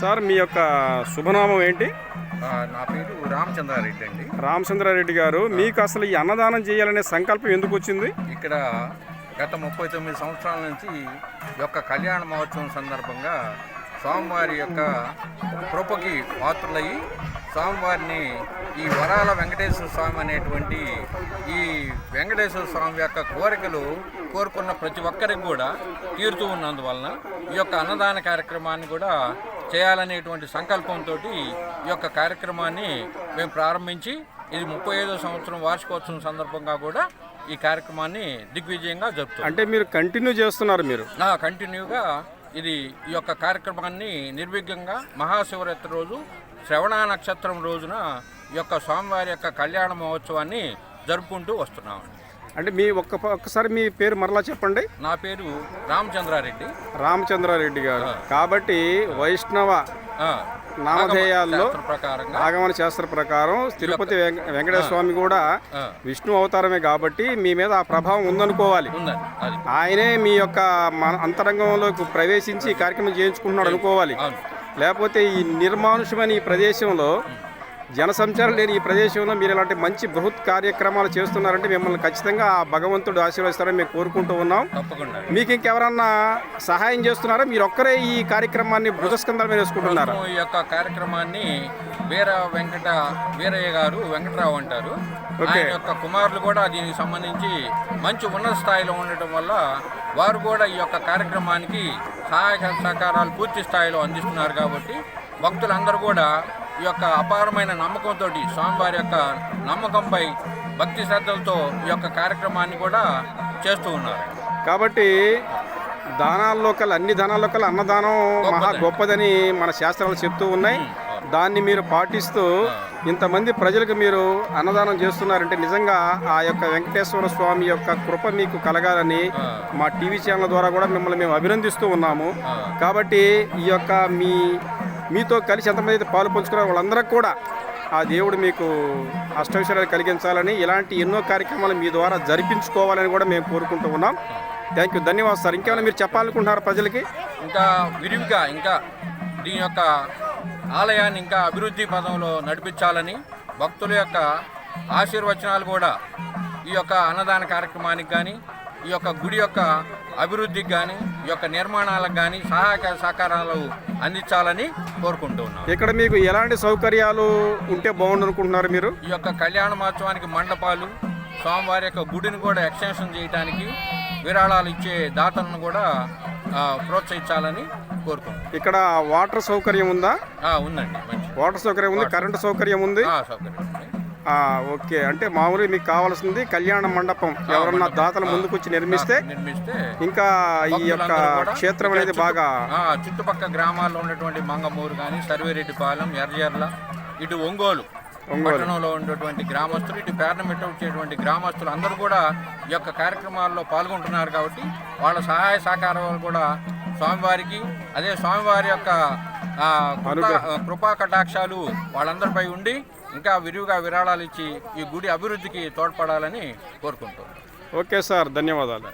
Sir మీ యొక్క శుభనామం ఏంటి? నా పేరు రామచంద్రారెడ్డి అండి. రామచంద్రారెడ్డి గారు మీకు అసలు ఈ అన్నదానం చేయాలనే సంకల్పం ఎందుకు వచ్చింది? ఇక్కడ గత ముప్పై తొమ్మిది సంవత్సరాల నుంచి యొక్క కళ్యాణ మహోత్సవం సందర్భంగా స్వామివారి యొక్క కృపకి పాత్రులయ్యి స్వామివారిని ఈ వరాల వెంకటేశ్వర స్వామి అనేటువంటి ఈ వెంకటేశ్వర స్వామి యొక్క కోరికలు కోరుకున్న ప్రతి ఒక్కరికి కూడా తీరుతూ ఉన్నందువలన ఈ యొక్క అన్నదాన కార్యక్రమాన్ని కూడా చేయాలనేటువంటి సంకల్పంతో ఈ యొక్క కార్యక్రమాన్ని మేము ప్రారంభించి ఇది ముప్పై ఐదో సంవత్సరం వార్షికోత్సవం సందర్భంగా కూడా ఈ కార్యక్రమాన్ని దిగ్విజయంగా జరుపుతాం అంటే మీరు కంటిన్యూ చేస్తున్నారు మీరు? నా కంటిన్యూగా ఇది ఈ యొక్క కార్యక్రమాన్ని నిర్విఘ్నంగా మహాశివరాత్రి రోజు శ్రవణ నక్షత్రం రోజున ఈ యొక్క స్వామివారి యొక్క కళ్యాణ మహోత్సవాన్ని జరుపుకుంటూ వస్తున్నాం. అంటే మీ ఒక్క ఒక్కసారి మీ పేరు మరలా చెప్పండి. నా పేరు రామచంద్రారెడ్డి. రామచంద్రారెడ్డి గారు. కాబట్టి వైష్ణవ నామధేయాల్లో ఆగమన శాస్త్ర ప్రకారం తిరుపతి వెంక- వెంకటేశ్వర స్వామి కూడా విష్ణు అవతారమే కాబట్టి మీ మీద ఆ ప్రభావం ఉందనుకోవాలి. ఆయనే మీ యొక్క మన అంతరంగంలోకి ప్రవేశించి కార్యక్రమం చేయించుకుంటున్నాడు అనుకోవాలి. లేకపోతే ఈ నిర్మానుషమైన ఈ ప్రదేశంలో జనసంచారం లేని ఈ ప్రదేశంలో మీరు ఇలాంటి మంచి బృహత్ కార్యక్రమాలు చేస్తున్నారంటే మిమ్మల్ని ఖచ్చితంగా ఆ భగవంతుడు ఆశీర్వదిస్తారని మేము కోరుకుంటూ ఉన్నాం. తప్పకుండా మీకు ఇంకెవరన్నా సహాయం చేస్తున్నారా? మీరు ఒక్కరే ఈ కార్యక్రమాన్ని భుజస్కంధాల మీద వేసుకుంటున్నారా? ఈ యొక్క కార్యక్రమాన్ని వీర వెంకట వీరయ్య గారు వెంకటరావు అంటారు. ఆయన యొక్క కుమారులు కూడా దీనికి సంబంధించి మంచి ఉన్నత స్థాయిలో ఉండటం వల్ల వారు కూడా ఈ యొక్క కార్యక్రమానికి సహాయ సహకారాలు పూర్తి స్థాయిలో అందిస్తున్నారు కాబట్టి భక్తులందరూ కూడా ఈ యొక్క అపారమైన నమ్మకంతో స్వామివారి యొక్క నమ్మకంపై భక్తి శ్రద్ధలతో ఈ యొక్క కార్యక్రమాన్ని కూడా చేస్తూ ఉన్నారు. కాబట్టి దానాల్లో కల్లా అన్ని దానాల్లో కల్లా అన్నదానం మహా గొప్పదని మన శాస్త్రాలు చెప్తూ ఉన్నాయి. దాన్ని మీరు పాటిస్తూ ఇంతమంది ప్రజలకు మీరు అన్నదానం చేస్తున్నారంటే నిజంగా ఆ యొక్క వెంకటేశ్వర స్వామి యొక్క కృప మీకు కలగాలని మా టీవీ ఛానల్ ద్వారా కూడా మిమ్మల్ని మేము అభినందిస్తూ ఉన్నాము. కాబట్టి ఈ యొక్క మీ మీతో కలిసి ఎంతమంది అయితే పాలు పంచుకున్నారో వాళ్ళందరికీ కూడా ఆ దేవుడు మీకు అష్టైశ్వర్యాలు కలిగించాలని ఇలాంటి ఎన్నో కార్యక్రమాలు మీ ద్వారా జరిపించుకోవాలని కూడా మేము కోరుకుంటూ ఉన్నాం. థ్యాంక్ యూ ధన్యవాదాలు సార్. ఇంకేమైనా మీరు చెప్పాలనుకుంటున్నారు ప్రజలకి? ఇంకా విరివిగా ఇంకా దీని యొక్క ఆలయాన్ని ఇంకా అభివృద్ధి పదంలో నడిపించాలని భక్తుల యొక్క ఆశీర్వచనాలు కూడా ఈ యొక్క అన్నదాన కార్యక్రమానికి కానీ ఈ యొక్క గుడి యొక్క అభివృద్ధికి కానీ ఈ యొక్క నిర్మాణాలకు కానీ సహాయక సహకారాలు అందించాలని కోరుకుంటూ ఉన్నాం. ఇక్కడ మీకు ఎలాంటి సౌకర్యాలు ఉంటే బాగుండు అనుకుంటున్నారు మీరు? ఈ యొక్క కళ్యాణ మహోత్సవానికి మండపాలు స్వామివారి యొక్క గుడిని కూడా ఎక్స్టెన్షన్ చేయడానికి విరాళాలు ఇచ్చే దాతలను కూడా ఆ, ప్రోత్సహించాలని కోరుకుంటున్నాం. ఇక్కడ వాటర్ సౌకర్యం ఉందా? ఉందండి మంచి వాటర్ సౌకర్యం ఉంది కరెంటు సౌకర్యం ఉంది. సౌకర్యం ఓకే. అంటే మామూలుగా మీకు కావాల్సింది కళ్యాణ మండపం. ఎవరన్నా దాతలు ముందుకు వచ్చి నిర్మిస్తే నిర్మిస్తే ఇంకా ఈ యొక్క క్షేత్రం అనేది బాగా ఆ, చుట్టుపక్కల గ్రామాల్లో ఉన్నటువంటి మంగమూరు కానీ సర్వేరెడ్డిపాలెం ఎర్రజర్ల ఇటు ఒంగోలు. పట్టణంలో ఉన్నటువంటి గ్రామస్తులు ఇటు పేర్నమిట్ట వచ్చేటువంటి గ్రామస్తులు అందరూ కూడా ఈ యొక్క కార్యక్రమాల్లో పాల్గొంటున్నారు కాబట్టి వాళ్ళ సహాయ సహకారాలు కూడా స్వామివారికి అదే స్వామివారి యొక్క కృపా కటాక్షాలు వాళ్ళందరిపై ఉండి ఇంకా విరివిగా విరాళాలు ఇచ్చి ఈ గుడి అభివృద్ధికి తోడ్పడాలని కోరుకుంటున్నాను ఓకే సార్ ధన్యవాదాలు.